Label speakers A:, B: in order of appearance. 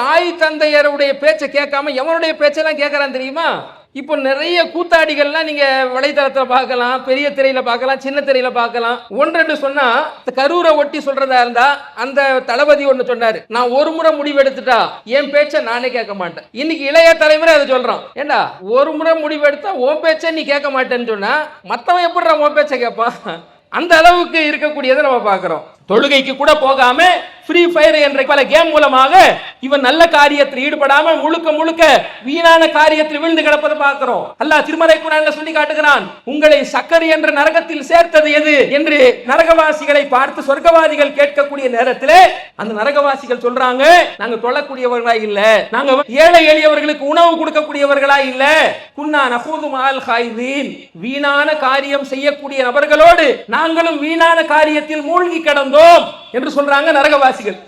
A: தாய் தந்தையருடைய பேச்சை கேட்காம எவனுடைய பேச்செல்லாம் கேட்கறான் தெரியுமா? இப்போ நிறைய கூத்தாடிகள்லாம் நீங்க வலைதளத்தில் பார்க்கலாம் பெரிய திரையில பார்க்கலாம் சின்ன திரையில பார்க்கலாம். ஒன்று சொன்னா கரூரை ஒட்டி சொல்றதா இருந்தா அந்த தளபதி ஒன்று சொன்னாரு நான் ஒரு முறை முடிவெடுத்துட்டா என் பேச்சை நானே கேட்க மாட்டேன். இன்னைக்கு இளைய தலைமுறை அதை சொல்றான். ஏண்டா ஒரு முறை முடிவெடுத்தா உன் பேச்சை நீ கேட்க மாட்டேன்னு சொன்னா மத்தவன் எப்படி உன் பேச்சை கேட்பான்? அந்த அளவுக்கு இருக்கக்கூடியதை நம்ம பார்க்குறோம். தொழுகைக்கு கூட போகாம ஃப்ரீ ஃபயர் என்ற பல கேம் மூலமாக இவன் நல்ல காரியத்தில் ஈடுபடாம முழுக்க முழுக்க வீணான காரியத்தில் விழுந்து கிடப்பதை பார்க்கிறோம். அல்லாஹ் திருமலை குரான்ல சொல்லி காட்டுகிறான் உங்களை சக்கரை என்ற நரகத்தில் சேர்த்தது எது? என்று நரகவாசிகளை பார்த்து சொர்க்கவாதிகள் கேட்கக்கூடிய நேரத்தில் அந்த நரகவாசிகள் சொல்றாங்க நாங்க தொழக்கூடியவர்களா இல்ல. நாங்க ஏழை எளியவர்களுக்கு உணவு கொடுக்கக்கூடியவர்களா இல்ல. குன்னா நபூது மால் ஹாய்தீன் வீணான காரியம் செய்யக்கூடிய நபர்களோடு நாங்களும் வீணான காரியத்தில் மூழ்கி கிடந்தோம் என்று சொல்றாங்க நரகவாசிகள்.